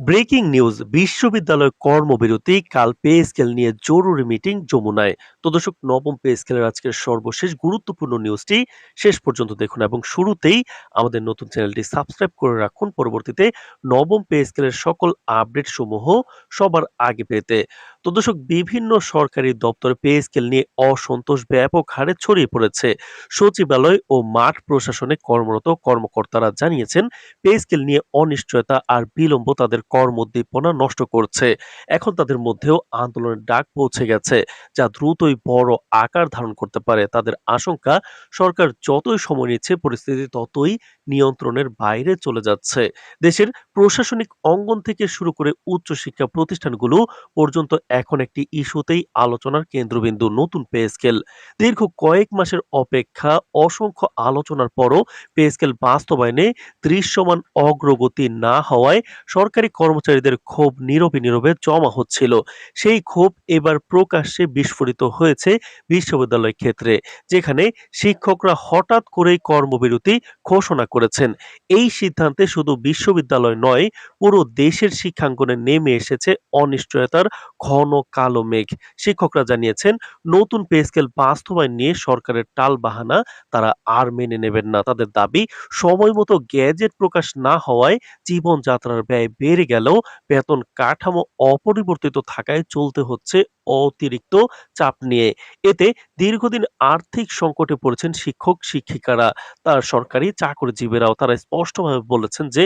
Breaking news, বিশ্ববিদ্যালয় কর্মবিরতি, কাল পে স্কেল নিয়ে জরুরি মিটিং যমুনায়। তো দর্শক, নবম পে স্কেলের আজকের সর্বশেষ গুরুত্বপূর্ণ নিউজটি শেষ পর্যন্ত দেখুন এবং শুরুতেই আমাদের নতুন চ্যানেলটি সাবস্ক্রাইব করে রাখুন। পরবর্তীতে নবম পে স্কেলের সকল আপডেট সমূহ সবার আগে পেতে। তো দর্শক, বিভিন্ন সরকারি দপ্তরে পে স্কেল নিয়ে অসন্তোষ ব্যাপক হারে ছড়িয়ে পড়েছে। সচিবালয় ও মাঠ প্রশাসনে কর্মরত কর্মকর্তারা জানিয়েছেন, পে স্কেল নিয়ে অনিশ্চয়তা আর বিলম্ব তাদের কর্মোদ্দীপনা নষ্ট করছে। এখন তাদের মধ্যেও আন্দোলনের ডাক পৌঁছে গেছে, যা দ্রুতই বড় আকার ধারণ করতে পারে। তাদের আশঙ্কা, সরকার যতই সময় নিচ্ছে, পরিস্থিতি ততই নিয়ন্ত্রণের বাইরে চলে যাচ্ছে। দেশের প্রশাসনিক অঙ্গন থেকে শুরু করে উচ্চশিক্ষা প্রতিষ্ঠানগুলো পর্যন্ত এখন একটি ইস্যুতেই আলোচনার কেন্দ্রবিন্দু, নতুন পে স্কেল। দীর্ঘ কয়েক মাসের অপেক্ষা, অসংখ্য আলোচনার পরও পে স্কেল বাস্তবায়নে দৃশ্যমান অগ্রগতি না হওয়ায় সরকারি কর্মচারীদের ক্ষোভ নীরবে নীরবে জমা হচ্ছিল। সেই ক্ষোভ এবার প্রকাশ্যে বিস্ফোরিত হয়েছে বিশ্ববিদ্যালয় ক্ষেত্রে, যেখানে শিক্ষকরা হঠাৎ করেই কর্মবিরতি ঘোষণা করেছেন। এই সিদ্ধান্তে শুধু বিশ্ববিদ্যালয় নয়, পুরো দেশের শিক্ষাঙ্গনে নেমে এসেছে অনিশ্চয়তার ঘন কালো মেঘ। শিক্ষকরা জানিয়েছেন, নতুন পে স্কেল বাস্তবায়ন নিয়ে সরকারের টাল বাহানা তারা আর মেনে নেবেন না। তাদের দাবি সময় মতো গ্যাজেট প্রকাশ না হওয়ায় জীবনযাত্রার ব্যয় বেড়ে গেলেও বেতন কাঠামো অপরিবর্তিত থাকায় চলতে হচ্ছে অতিরিক্ত চাপ নিয়ে। এতে দীর্ঘদিন আর্থিক সংকটে পড়েছেন শিক্ষক, শিক্ষিকারা। তার সরকারি চাকরিজীবীরাও তারা স্পষ্টভাবে বলেছেন যে,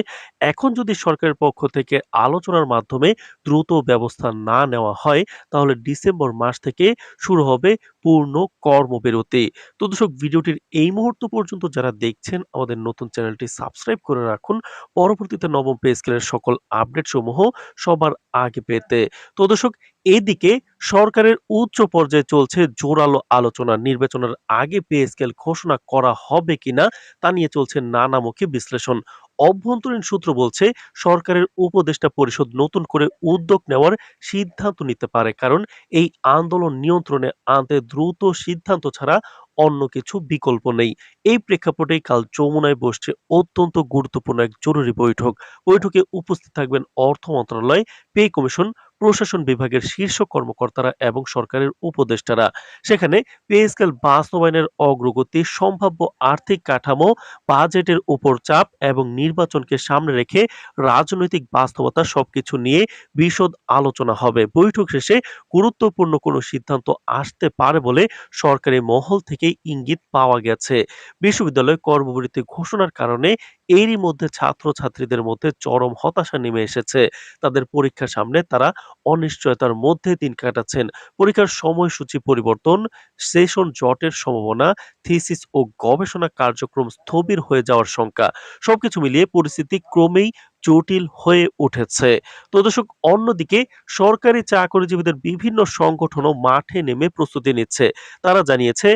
এখন যদি সরকারের পক্ষ থেকে আলোচনার মাধ্যমে দ্রুত ব্যবস্থা না নেওয়া হয়, তাহলে ডিসেম্বর মাস থেকে শুরু হবে পূর্ণ কর্মবিরতি। তো দর্শক, ভিডিওটির এই মুহূর্ত পর্যন্ত যারা দেখছেন, আমাদের নতুন চ্যানেলটি সাবস্ক্রাইব করে রাখুন। পরবর্তীতে নবম পে স্কেলের সকল আপডেট সমূহ সবার আগে পেতে। তো দর্শক এদিকে সরকারের উচ্চ পর্যায়ে চলছে জোরালো আলোচনা। নির্বাচনের আগে পে স্কেল ঘোষণা করা হবে কিনা তা নিয়ে চলছে নানামুখী বিশ্লেষণ। অভ্যন্তরীণ সূত্র বলছে, সরকারের উপদেষ্টা পরিষদ নতুন করে উদ্যোগ নেওয়ার সিদ্ধান্ত নিতে পারে, কারণ এই আন্দোলন নিয়ন্ত্রণে আনতে দ্রুত সিদ্ধান্ত ছাড়া অন্য কিছু বিকল্প নেই। এই প্রেক্ষাপটে কাল যমুনায় বসছে অত্যন্ত গুরুত্বপূর্ণ এক জরুরি বৈঠক। বৈঠকে উপস্থিত থাকবেন অর্থ মন্ত্রণালয়, পে কমিশন প্রশাসন বিভাগের শীর্ষ কর্মকর্তারা এবং সরকারের উপদেষ্টারা। সেখানে পে স্কেল বাস্তবায়নের অগ্রগতি, সম্ভাব্য আর্থিক কাঠামো, বাজেটের উপর চাপ এবং নির্বাচনকে সামনে রেখে রাজনৈতিক বাস্তবতা সবকিছু নিয়ে বিশদ আলোচনা হবে। বৈঠক শেষে গুরুত্বপূর্ণ কোনো সিদ্ধান্ত আসতে পারে বলে সরকারি মহল থেকেই ইঙ্গিত পাওয়া গেছে। বিশ্ববিদ্যালয় কর্মবিরতি ঘোষণার কারণে এরই মধ্যে ছাত্রছাত্রীদের মধ্যে চরম হতাশা নেমে এসেছে। তাদের পরীক্ষার সামনে তারা অনিশ্চয়তার মধ্যে দিন কাটাচ্ছেন। পরীক্ষার সময়সূচি পরিবর্তন, সেশন জটের সম্ভাবনা, থিসিস ও গবেষণা কার্যক্রম স্থবির হয়ে যাওয়ার শঙ্কা। সবকিছু মিলিয়ে পরিস্থিতি ক্রমেই জটিল হয়ে উঠেছে। তো দর্শক, অন্যদিকে সরকারি চাকরিজীবীদের বিভিন্ন সংগঠনও মাঠে নেমে প্রস্তুতি নিচ্ছে। তারা জানিয়েছে,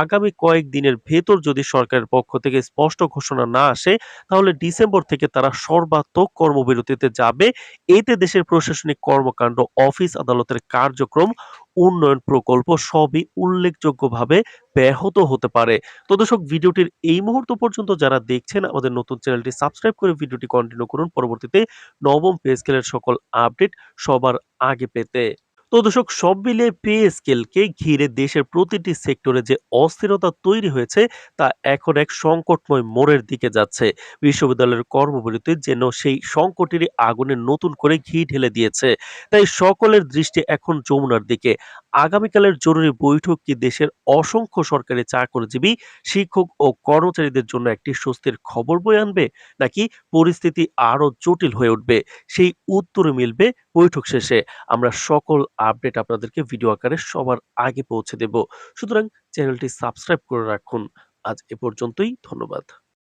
আগামী কয়েক দিনের ভেতর যদি সরকারের পক্ষ থেকে স্পষ্ট ঘোষণা না আসে, তাহলে ডিসেম্বর থেকে তারা সর্বাত্মক কর্মবিরতিতে যাবে। এতে দেশের প্রশাসনিক কর্মকাণ্ড, অফিস আদালতের কার্যক্রম উন্নয়ন প্রকল্প সবই উল্লেখযোগ্যভাবে ব্যাহত হতে পারে। তো দর্শক, ভিডিওটির এই মুহূর্ত পর্যন্ত যারা দেখছেন, আমাদের নতুন চ্যানেলটি সাবস্ক্রাইব করে ভিডিওটি কন্টিনিউ করুন। পরবর্তীতে নবম পে স্কেলের সকল আপডেট সবার আগে পেতে। তো দর্শক, সব মিলিয়ে পে স্কেলকে ঘিরে দেশের প্রতিটি সেক্টরে যে অস্থিরতা তৈরি হয়েছে, তা এখন এক সংকটময় মোড়ের দিকে যাচ্ছে। বিশ্ববিদ্যালয়ের কর্মবিরতি যেন সেই সংকটেরই আগুনে নতুন করে ঘি ঢেলে দিয়েছে। তাই সকলের দৃষ্টি এখন যমুনার দিকে। আগামীকালের জরুরি বৈঠক কি দেশের অসংখ্য সরকারি চাকরিজীবী, শিক্ষক ও কর্মচারীদের জন্য একটি স্বস্তির খবর বয়ে আনবে, নাকি পরিস্থিতি আরও জটিল হয়ে উঠবে? সেই উত্তর মিলবে বৈঠক শেষে আমরা সকল আপডেট আপনাদেরকে ভিডিও আকারে সবার আগে পৌঁছে দেব। সুতরাং চ্যানেলটি সাবস্ক্রাইব করে রাখুন। আজ এ পর্যন্তই, ধন্যবাদ।